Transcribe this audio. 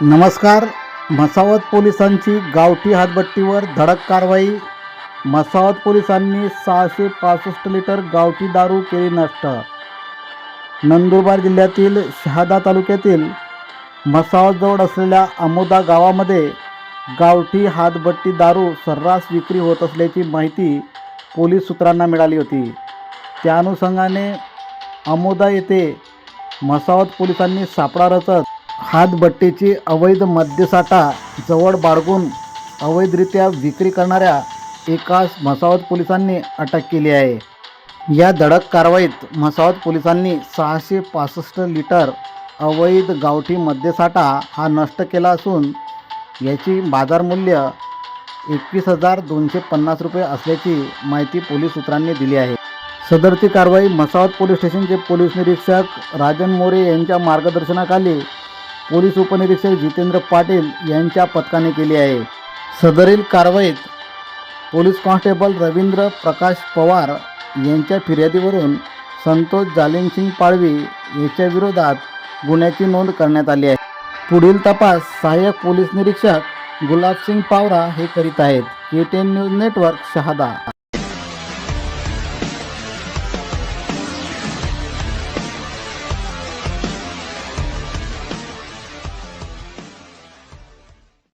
नमस्कार. मसावत पोलिसांची गावठी हातबट्टीवर धडक कारवाई. मसावत पोलिसांनी सहाशे पासष्ट लिटर गावठी दारू केली नष्ट. नंदुरबार जिल्ह्यातील शहादा तालुक्यातील म्हसावतजवळ असलेल्या आमोदा गावामध्ये गावठी हातबट्टी दारू सर्रास विक्री होत असल्याची माहिती पोलीस सूत्रांना मिळाली होती. त्या अनुषंगाने आमोदा येथे मसावत पोलिसांनी सापळा रचत हातभट्टीची अवैध मद्यसाठा जवळ बाळगून अवैधरित्या विक्री करणाऱ्या एकास म्हसावत पोलिसांनी अटक केली आहे. या धडक कारवाईत म्हसावत पोलिसांनी सहाशे पासष्ट लिटर अवैध गावठी मद्यसाठा हा नष्ट केला असून याची बाजारमूल्य एकवीस हजार दोनशे पन्नास रुपये असल्याची माहिती पोलीस सूत्रांनी दिली आहे. सदरची कारवाई म्हसावत पोलीस स्टेशनचे पोलीस निरीक्षक राजन मोरे यांच्या मार्गदर्शनाखाली पोलीस उपनिरीक्षक जितेंद्र पाटील यांच्या पथकाने केली आहे. सदरील कारवाईत पोलीस कॉन्स्टेबल रवींद्र प्रकाश पवार यांच्या फिर्यादीवरून संतोष जालिमसिंग पाळवी याच्या विरोधात गुन्ह्याची नोंद करण्यात आली आहे. पुढील तपास सहाय्यक पोलीस निरीक्षक गुलाबसिंग पावरा हे करीत आहेत. K ten news network Shahada.